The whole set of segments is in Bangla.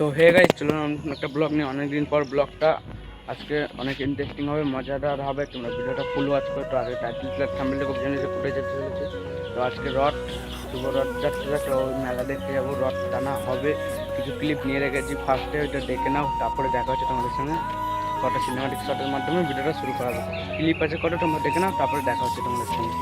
সো হে গাইস চলুন একটা ব্লগ নিয়ে অনেকদিন পর ব্লগটা আজকে অনেক ইন্টারেস্টিং হবে, মজাদার হবে। তোমরা ভিডিওটা ফুল ওয়াচ করো, তো আগে টাইটেল খুব জানি যে ফুটে যেতে চলেছে তো আজকে রথ, শুভ রথ যাত্রা, তো ওই মেলা দেখতে যাব। রথ টানা হবে, কিছু ক্লিপ নিয়ে রেখেছি। ফার্স্টে ওইটা দেখে নাও, তারপরে দেখা হচ্ছে তোমাদের সঙ্গে। কটা সিনেমাটিক শটের মাধ্যমে ভিডিওটা শুরু করা হবে। ক্লিপ আছে কটা, তোমরা দেখে নাও, তারপরে দেখা হচ্ছে তোমাদের সঙ্গে।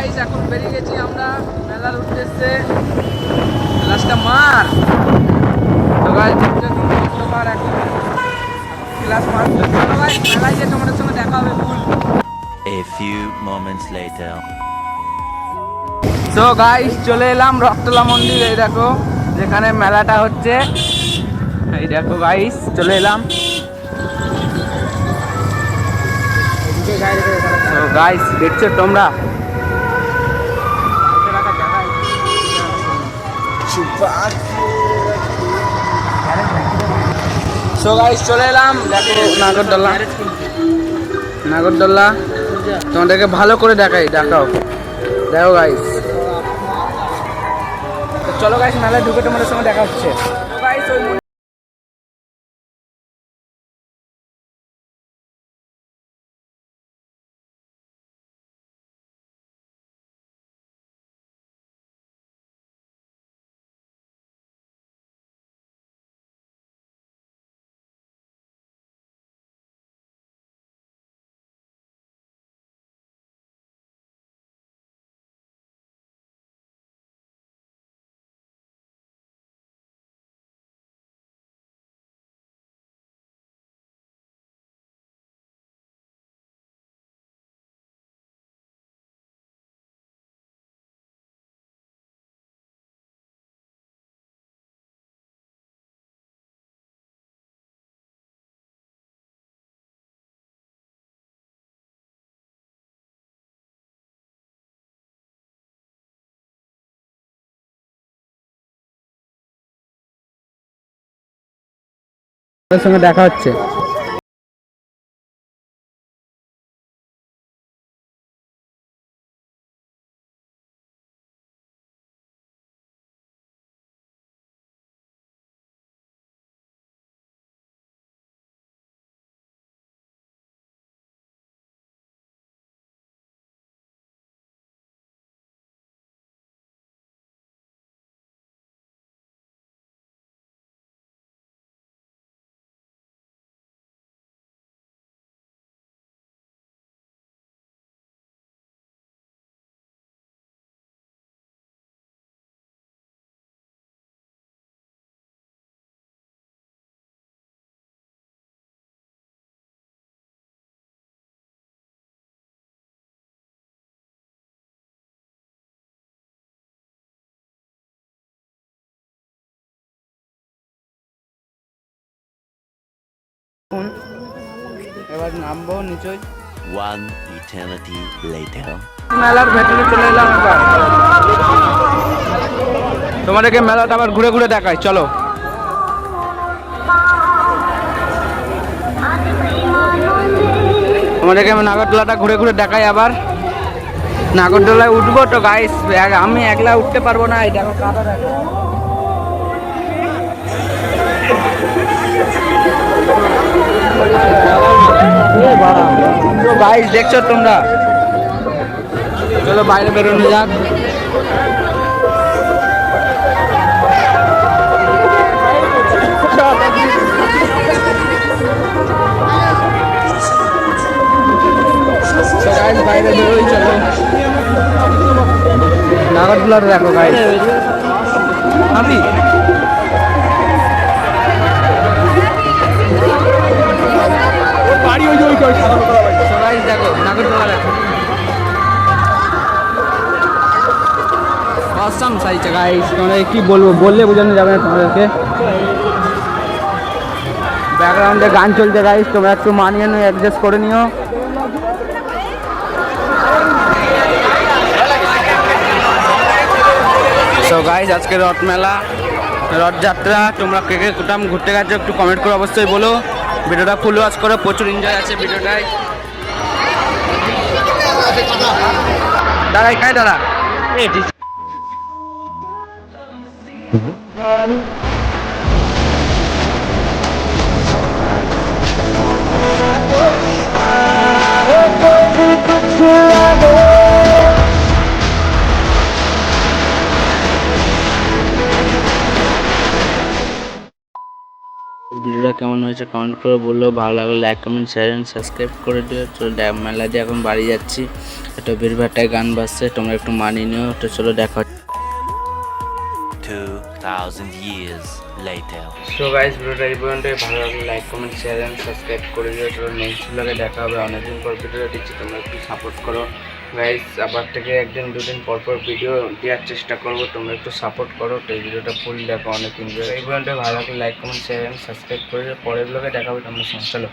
তো গাইস এখন বেরিয়ে গেছি আমরা মেলার উদ্দেশ্যে। লাস্টটা মার। তো দেখতে এখন। ক্লাস মার। গাইস মেলায় যে তোমাদের সঙ্গে দেখা হবে ফুল A few moments later. তো গাইস চলে এলাম রক্তলা মন্দির এই দেখো যেখানে মেলাটা হচ্ছে। এই দেখো গাইস চলে এলাম। গাইস দেখছ তোমরা? গাইস চলে এলাম। নাগরদোল্লা নাগরদোল্লা তোমাদেরকে ভালো করে দেখাই, দেখাও। দেখো গাইস চলো গাইস মেলায় ঢুকে তোমাদের সঙ্গে দেখা হচ্ছে। সঙ্গে দেখা হচ্ছে। এবার নামবো নিচই। One eternity later. মেলার ভেতরে চলে এলাম এবার। তোমাদেরকে মেলাটা আবার ঘুরে ঘুরে দেখাই চলো। তোমাদেরকে আমি নাগরদোলাটা ঘুরে ঘুরে দেখাই আবার। নাগরদোলায় উঠবো তো গাইস আমি একলা উঠতে পারব না এই দেখো কাদা দেখো। ভাই দেখছ তোমরা? চলো বাইরে বেরোনো যাক। বাইরে বেরোই চলো। নাগরদোলার দেখো ভাই আমি? অসাম সাইজে গাইস কি বলব বললে বোঝানো যাবে না ব্যাকগ্রাউন্ডে গান চলছে গাইস তোমরা একটু মানিয়ে নিও অ্যাডজাস্ট করে নিও সো গাইস আজকে রথ মেলা রথযাত্রা, তোমরা কে কে কোথাম ঘুরতে গেছো একটু কমেন্ট করে অবশ্যই বলো। ভিডিওটা ফুল ওয়াচ করো, প্রচুর এনজয় আছে ভিডিওটায়। দাঁড়াই খাই দাঁড়া? ভিডিওটা কেমন হয়েছে কমেন্ট করে বলল ভালো লাগল like comment share and subscribe করে দিও। চলো ড্যাম মেলা দিয়ে এখন বাড়ি যাচ্ছি। একটা বীরভাটায় গান বাজছে তোমরা একটু মানিয়ে নিও। তো চলো দেখা হচ্ছে। 2000 years later. সো গাইস ভিডিওটা এই পর্যন্তই। ভালো লাগলে like comment share and subscribe করে দিও। চলো নেক্সট ব্লগে দেখা হবে। অনেকদিন পর ভিডিও দিচ্ছি তোমরা একটু সাপোর্ট করো। গাইস আবার থেকে একদিন দুদিন পরপর পর ভিডিও দেওয়ার চেষ্টা করব। তোমরা একটু সাপোর্ট করো। তো এই ভিডিওটা ফুল দেখো, অনেক এনজয় এই পর্যন্ত ভালো লাগলে লাইক কমেন্ট শেয়ার সাবস্ক্রাইব করে পরের ব্লগে দেখাবো তোমরা সঙ্গে। চলো।